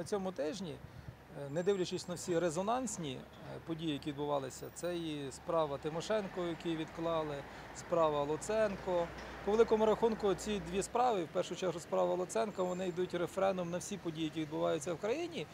на цьому тижні, е, не дивлячись на всі резонансні е, події, які відбувалися, це і справа Тимошенко, які відклали, справа Луценко. По великому рахунку, ці дві справи, в першу чергу справа Луценка, вони йдуть рефреном на всі події, які відбуваються в країні.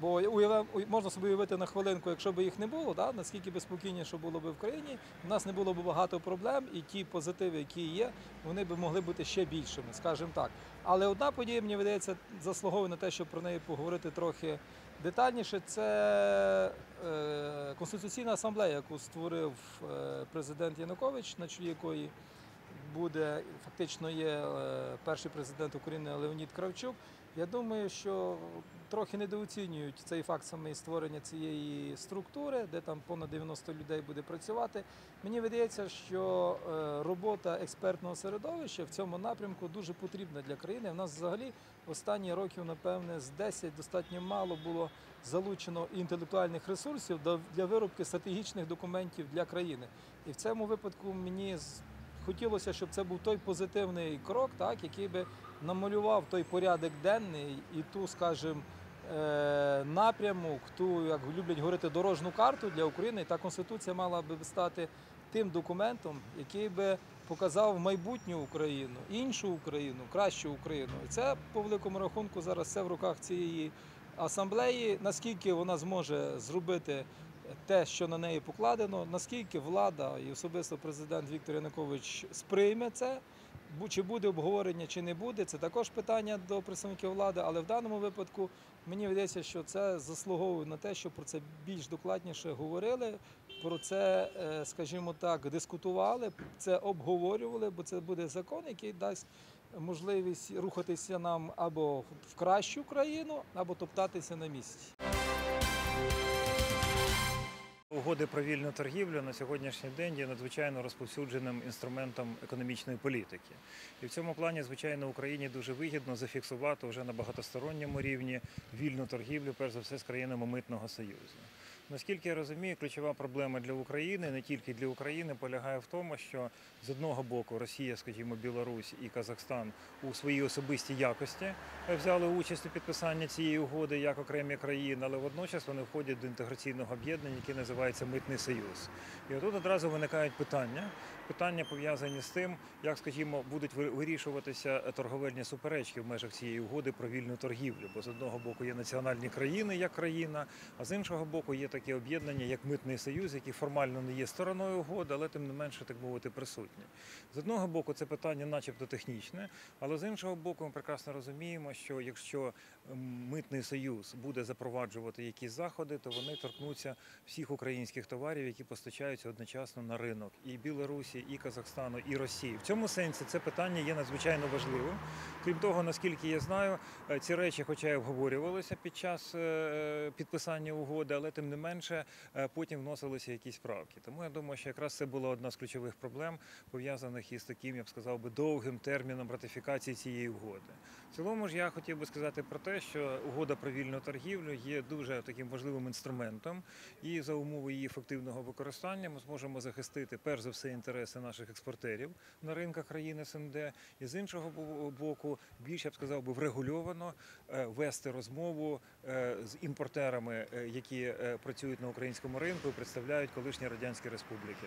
Бо уявив, уй- можна собі уявити на хвилинку, якщо б їх не було, да, наскільки б спокійніше було б в країні, в нас не було б багато проблем, і ті позитиви, які є, вони б могли бути ще більшими, скажімо так. Але одна подія, мені видається, заслуговує на те, щоб про неї поговорити трохи детальніше. Це е, Конституційна асамблея, яку створив е, президент Янукович, на чолі якої буде фактично є е, перший президент України Леонід Кравчук. Я думаю, що трохи недооцінюють цей факт саме створення цієї структури, де там понад 90 людей буде працювати. Мені видається, що е, робота експертного середовища в цьому напрямку дуже потрібна для країни. У нас взагалі останні років, напевне, з 10 достатньо мало було залучено інтелектуальних ресурсів для виробки стратегічних документів для країни. І в цьому випадку мені хотілося, щоб це був той позитивний крок, так, який би намалював той порядок денний і ту, скажімо, е, напрямок, ту, як люблять говорити, дорожню карту для України. Та конституція мала би стати тим документом, який би показав майбутню Україну, іншу Україну, кращу Україну. І це по великому рахунку зараз все в руках цієї асамблеї. Наскільки вона зможе зробити те, що на неї покладено, наскільки влада і особисто президент Віктор Янукович сприйме це. Чи буде обговорення, чи не буде, це також питання до представників влади, але в даному випадку мені видається, що це заслуговує на те, щоб про це більш докладніше говорили, про це, е, скажімо так, дискутували, це обговорювали, бо це буде закон, який дасть можливість рухатися нам або в кращу країну, або топтатися на місці. Угоди про вільну торгівлю на сьогоднішній день є надзвичайно розповсюдженим інструментом економічної політики. І в цьому плані, звичайно, Україні дуже вигідно зафіксувати вже на багатосторонньому рівні вільну торгівлю, перш за все, з країнами митного союзу. Наскільки я розумію, ключова проблема для України, не тільки для України, полягає в тому, що з одного боку Росія, скажімо, Білорусь і Казахстан у своїй особистій якості взяли участь у підписанні цієї угоди як окремі країни, але водночас вони входять до інтеграційного об'єднання, яке називається Митний Союз. І отут одразу виникають питання. Питання пов'язані з тим, як, скажімо, будуть ви- вирішуватися торговельні суперечки в межах цієї угоди про вільну торгівлю. Бо з одного боку є національні країни як країна, а з іншого боку є таке об'єднання, як Митний Союз, який формально не є стороною угоди, але тим не менше, так мовити, присутні. З одного боку, це питання, начебто, технічне, але з іншого боку, ми прекрасно розуміємо, що якщо митний союз буде запроваджувати якісь заходи, то вони торкнуться всіх українських товарів, які постачаються одночасно на ринок і Білорусі, і Казахстану, і Росії. В цьому сенсі це питання є надзвичайно важливим. Крім того, наскільки я знаю, е, ці речі, хоча й обговорювалися під час е, підписання угоди, але тим не менше е, потім вносилися якісь правки. Тому я думаю, що якраз це була одна з ключових проблем, пов'язаних із таким, я б сказав би, довгим терміном ратифікації цієї угоди. В цілому ж я хотів би сказати про те, що угода про вільну торгівлю є дуже таким важливим інструментом, і за умови її ефективного використання ми зможемо захистити перш за все інтереси наших експортерів на ринках країн СНД, і з іншого боку, більше б сказав би врегульовано е, вести розмову е, з імпортерами, е, які працюють на українському ринку і представляють колишні радянські республіки.